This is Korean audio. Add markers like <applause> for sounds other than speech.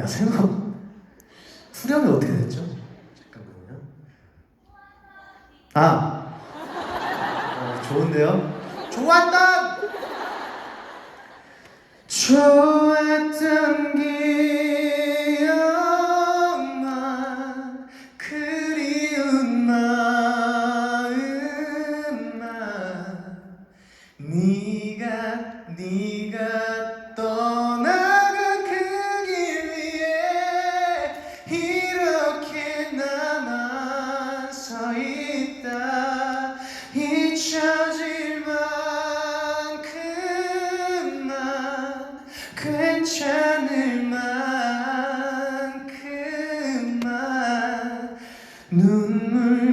야 생각 후렴이 <laughs> 어떻게 됐죠? 잠깐만요. 아 어, 좋은데요? 좋았던 좋았던 기억만 그리운 마음만 네가 네가 있다. 잊혀질 만큼만 괜찮을 만큼만. 눈물